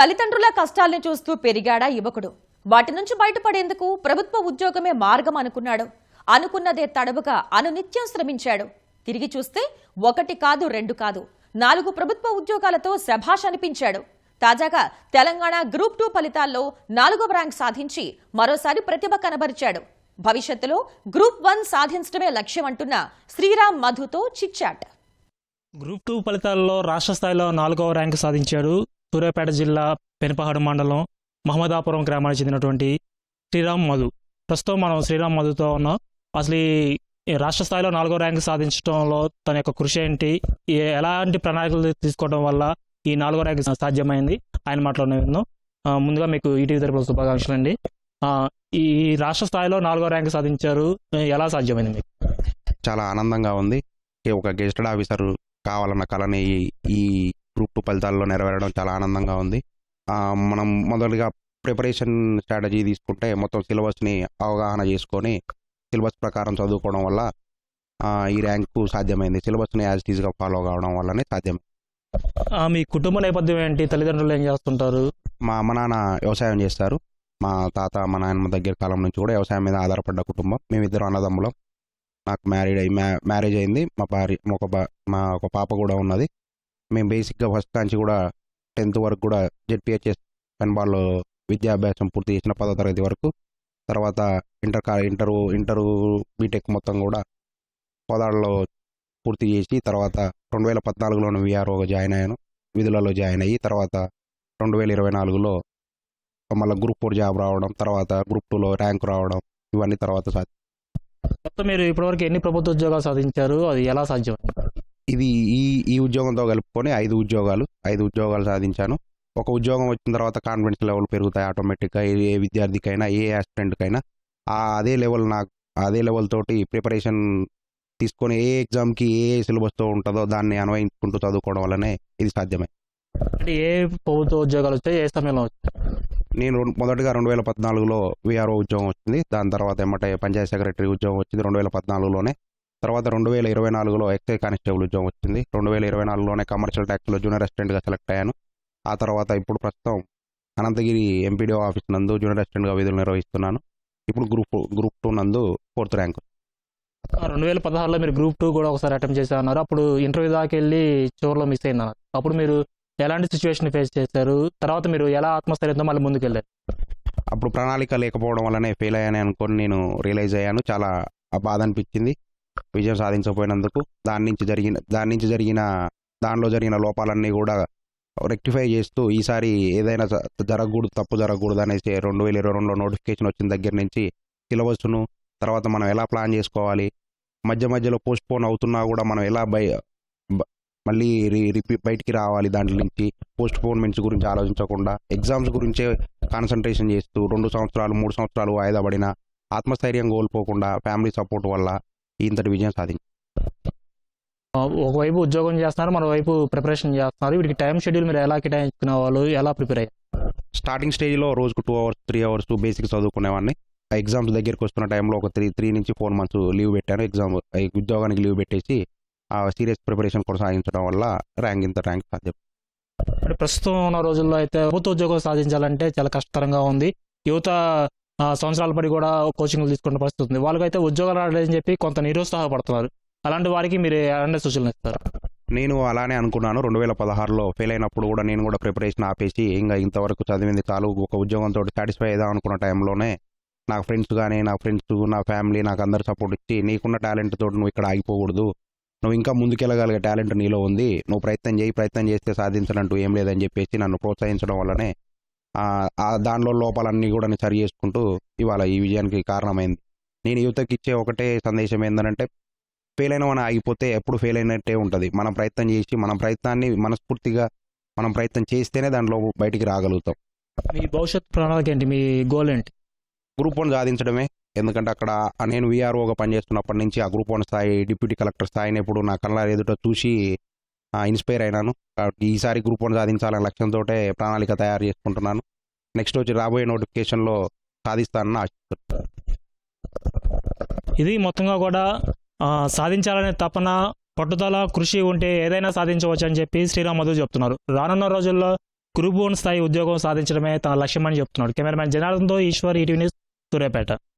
తల్లిదండ్రుల కష్టాల్ని చూస్తూ పెరిగాడా యువకుడు. వాటి నుంచి బయటపడేందుకు ప్రభుత్వ ఉద్యోగమే మార్గం అనుకున్నాడు. అనుకున్నదే తడవుగా అనునిత్యం శ్రమించాడు. తిరిగి చూస్తే ఒకటి కాదు రెండు కాదు. నాలుగు ప్రభుత్వ ఉద్యోగాలతో శభాష్ అనిపించాడు. తాజాగా తెలంగాణ గ్రూప్ టూ ఫలితాల్లో నాలుగవ ర్యాంక్ సాధించి మరోసారి ప్రతిభ కనబరిచాడు. భవిష్యత్తులో గ్రూప్ వన్ సాధించడమే లక్ష్యం అంటున్న శ్రీరామ్ మధుతో చిట్చాట్. గ్రూప్ టూ ఫలితాల్లో రాష్ట్ర స్థాయిలో నాలుగవ ర్యాంకు సాధించాడు. సూర్యాపేట జిల్లా పెనపహాడు మండలం మహమ్మదాపురం గ్రామానికి చెందినటువంటి శ్రీరామ్ మధు. ప్రస్తుతం మనం శ్రీరామ్ మధుతో ఉన్నాం. అసలు ఈ- రాష్ట్ర స్థాయిలో నాలుగో ర్యాంక్ సాధించడంలో తన యొక్క కృషి ఏంటి? ఎలాంటి ప్రణాళికలు తీసుకోవడం వల్ల ఈ నాలుగో ర్యాంక్ సాధ్యమైంది? ఆయన మాటలోనే విందాం. ముందుగా మీకు ఈటీవీ తరపున శుభాకాంక్షలు అండి. ఈ రాష్ట్ర స్థాయిలో నాలుగో ర్యాంక్ సాధించారు. ఎలా సాధ్యమైంది మీకు? చాలా ఆనందంగా ఉంది. ఈ ఒక గెస్టెడ్ ఆఫీసర్ కావాలన్న కళని ఈ- ఈ గ్రూప్ టూ ఫలితాల్లో నెరవేరడం చాలా ఆనందంగా ఉంది. మనం మొదలుగా ప్రిపరేషన్ స్ట్రాటజీ తీసుకుంటే మొత్తం సిలబస్ని అవగాహన చేసుకొని సిలబస్ ప్రకారం చదువుకోవడం వల్ల ఈ ర్యాంకు సాధ్యమైంది. సిలబస్ని యాజ్ టీజ్గా ఫాలో కావడం వల్లనే సాధ్యం. ఆ, మీ కుటుంబ నేపథ్యం ఏంటి? తల్లిదండ్రులు ఏం చేస్తుంటారు? మా అమ్మ నాన్న వ్యవసాయం చేస్తారు. మా తాత మా నాయనమ్మ దగ్గర కాలం నుంచి కూడా వ్యవసాయం మీద ఆధారపడ్డ కుటుంబం. మేమిద్దరం అన్నదమ్ములం. నాకు మ్యారీడ్ అయ్యి మ్యా మ్యారేజ్ అయింది. మా భార్య ఒక మా ఒక పాప కూడా ఉన్నది. మేము బేసిక్గా ఫస్ట్ నుంచి కూడా టెన్త్ వరకు కూడా జెడ్పిహెచ్ఎస్ పెన్బాల్లో విద్యాభ్యాసం పూర్తి చేసిన పదో తరగతి వరకు. తర్వాత ఇంటర్ కా ఇంటరు ఇంటరు బీటెక్ మొత్తం కూడా కోదాడలో పూర్తి చేసి తర్వాత రెండు వేల పద్నాలుగులోనే విఆర్ఓ జాయిన్ అయ్యాను. విధులలో జాయిన్ అయ్యి తర్వాత రెండు వేల ఇరవై నాలుగులో మళ్ళీ గ్రూప్ ఫోర్ జాబ్ రావడం తర్వాత గ్రూప్ టూలో ర్యాంక్ రావడం ఇవన్నీ తర్వాత సాధ్యం. మొత్తం మీరు ఇప్పటివరకు ఎన్ని ప్రభుత్వ ఉద్యోగాలు సాధించారు? అది ఎలా సాధ్యం? ఇది ఈ ఈ ఉద్యోగంతో కలుపుకొని ఐదు ఉద్యోగాలు ఐదు ఉద్యోగాలు సాధించాను. ఒక ఉద్యోగం వచ్చిన తర్వాత కాన్ఫిడెన్స్ లెవెల్ పెరుగుతాయి ఆటోమేటిక్గా ఏ ఏ విద్యార్థికైనా ఏ యాస్పిరెంట్కైనా. ఆ అదే లెవెల్ నాకు అదే లెవెల్ తోటి ప్రిపరేషన్ తీసుకొని ఏ ఎగ్జామ్కి ఏ సిలబస్తో ఉంటుందో దాన్ని అన్వయించుకుంటూ చదువుకోవడం వల్లనే ఇది సాధ్యమే. అంటే ఏ ప్రభుత్వ ఉద్యోగాలు వచ్చాయి ఏ సమయంలో వచ్చాయి? నేను మొదటగా రెండు వేల పద్నాలుగులో విఆర్ఓ ఉద్యోగం వచ్చింది. దాని తర్వాత ఎమ్మటే పంచాయత్ సెక్రటరీ ఉద్యోగం వచ్చింది రెండు వేల పద్నాలుగులోనే. తర్వాత రెండు వేల ఇరవై నాలుగులో ఎక్సైజ్ కానిస్టేబుల్ ఉద్యోగం వచ్చింది. రెండు వేల ఇరవై నాలుగులోనే కమర్షియల్ ట్యాక్స్లో జూనియర్ అసిస్టెంట్గా సెలెక్ట్ అయ్యాను. ఆ తర్వాత ఇప్పుడు ప్రస్తుతం అనంతగిరి ఎంపీడీఓ ఆఫీస్ నందు జూనియర్ అసిస్టెంట్గా విధులు నిర్వహిస్తున్నాను. ఇప్పుడు గ్రూప్ గ్రూప్ టూ నందు ఫోర్త్ ర్యాంక్ రెండు వేల పదహారులో మీరు గ్రూప్ టూ కూడా ఒకసారి అటెంప్ట్ చేశారన్నారు. అప్పుడు ఇంటర్వ్యూ దాకా వెళ్ళి చివరిలో మిస్ అయిందన్నారు. అప్పుడు మీరు ఎలాంటి సిచ్యువేషన్ ఫేస్ చేశారు? తర్వాత మీరు ఎలా ఆత్మస్థైర్యంతో మళ్ళీ ముందుకు వెళ్ళారు అప్పుడు ప్రణాళిక లేకపోవడం వల్లనే ఫెయిల్ అయ్యాను అనుకొని నేను రియలైజ్ అయ్యాను. చాలా బాధ అనిపించింది. విజయం సాధించకపోయినందుకు దాని నుంచి జరిగిన దాని నుంచి జరిగిన దానిలో జరిగిన లోపాలన్నీ కూడా రెక్టిఫై చేస్తూ ఈసారి ఏదైనా జరగకూడదు తప్పు జరగకూడదు అనేసి రెండు వేల ఇరవై రెండులో నోటిఫికేషన్ వచ్చిన దగ్గర నుంచి సిలబస్ను తర్వాత మనం ఎలా ప్లాన్ చేసుకోవాలి మధ్య మధ్యలో పోస్ట్ పోన్ అవుతున్నా కూడా మనం ఎలా బై మళ్ళీ రి రిపీ- బయటికి రావాలి దాంట్లో నుంచి పోస్ట్ పోన్మెంట్స్ గురించి ఆలోచించకుండా ఎగ్జామ్స్ గురించే కాన్సన్ట్రేషన్ చేస్తూ రెండు సంవత్సరాలు మూడు సంవత్సరాలు వాయిదా పడిన ఆత్మస్థైర్యం కోల్పోకుండా ఫ్యామిలీ సపోర్ట్ వల్ల ఇంతటి విజయం సాధించారు ఆ, ఒకవైపు ఉద్యోగం చేస్తున్నారు మరోవైపు ప్రిపరేషన్ చేస్తున్నారు. వీటికి టైం షెడ్యూల్ మీరు ఎలా కేటాయించుకునే వాళ్ళు ఎలా ప్రిపేర్ అయ్యారు? స్టార్టింగ్ స్టేజ్లో రోజుకు two hours three hours basic చదువుకునేవాడిని. Exams దగ్గరికి వస్తున్న టైంలో ఒక త్రీ త్రీ నుంచి ఫోర్ మంత్స్ లీవ్ పెట్టాను. ఎగ్జామ్ ఉద్యోగానికి లీవ్ పెట్టేసి ఆ సీరియస్ ప్రిపరేషన్ కొనసాగించడం వల్ల ర్యాంక్ ఇంత ర్యాంక్ సాధ్యం. ప్రస్తుతం ఉన్న రోజుల్లో అయితే ప్రభుత్వ ఉద్యోగం సాధించాలంటే చాలా కష్టతరంగా ఉంది. యువత సంవత్సరాల పడి కూడా కోచింగ్లు తీసుకునే పరిస్థితి ఉంది. వాళ్ళకైతే ఉద్యోగాలు రాలేదని చెప్పి కొంత నిరుత్సాహపడుతున్నారు. అలాంటి వారికి మీరు ఎలాంటి సూచనలు ఇస్తారు? నేను అలానే అనుకున్నాను. రెండు వేల పదహారులో ఫెయిల్ అయినప్పుడు కూడా నేను కూడా ప్రిపరేషన్ ఆపేసి ఇంకా ఇంతవరకు చదివింది చాలు. ఒక ఉద్యోగంతో సాటిస్ఫై అయిదా అనుకున్న టైంలోనే నా ఫ్రెండ్స్ కానీ నా ఫ్రెండ్స్ నా ఫ్యామిలీ నాకు అందరు సపోర్ట్ ఇచ్చి నీకున్న టాలెంట్ తోటి నువ్వు ఇక్కడ ఆగిపోకూడదు. నువ్వు ఇంకా ముందుకెళ్ళగలిగే టాలెంట్ నీలో ఉంది. నువ్వు ప్రయత్నం చేయి ప్రయత్నం చేస్తే సాధించనంటూ ఏం లేదని చెప్పేసి నన్ను ప్రోత్సహించడం వల్లనే దానిలో లోపాలన్నీ కూడా సరి చేసుకుంటూ ఇవాళ ఈ విజయానికి కారణమైంది. నేను యువతకి ఇచ్చే ఒకటే సందేశం ఏంటంటే ఫెయిల్ అయిన మనం ఆగిపోతే ఎప్పుడు ఫెయిల్ అయినట్టే ఉంటుంది. మనం ప్రయత్నం చేసి మన ప్రయత్నాన్ని మనస్ఫూర్తిగా మనం ప్రయత్నం చేస్తేనే దాంట్లో బయటికి రాగలుగుతాం. మీ భవిష్యత్ ప్రణాళిక ఏంటి? మీ గోల్ ఏంటి? గ్రూప్ వన్ సాధించడమే. ఎందుకంటే అక్కడ నేను విఆర్ఓగా పనిచేస్తున్నప్పటి నుంచి ఆ గ్రూప్ వన్ స్థాయి డిప్యూటీ కలెక్టర్ స్థాయిని ఇప్పుడు నా కళ్ళ ఎదుట చూసి ఇన్స్పైర్ అయినాను. కాబట్టి ఈసారి గ్రూప్ వన్ సాధించాలనే లక్ష్యంతో ప్రణాళిక తయారు చేసుకుంటున్నాను. నెక్స్ట్ వచ్చి రాబోయే నోటిఫికేషన్లో సాధిస్తానని ఆశిస్తున్నాను. ఇది మొత్తంగా కూడా సాధించాలనే తపన పట్టుదల కృషి ఉంటే ఏదైనా సాధించవచ్చు అని చెప్పి శ్రీరామ్ మధు చెప్తున్నారు. రానున్న రోజుల్లో గ్రూప్ వన్ స్థాయి ఉద్యోగం సాధించడమే తన లక్ష్యమని చెప్తున్నాడు. కెమెరామెన్ జనార్దన్తో ఈశ్వర్ ఈటీవీ న్యూస్ సూర్యాపేట.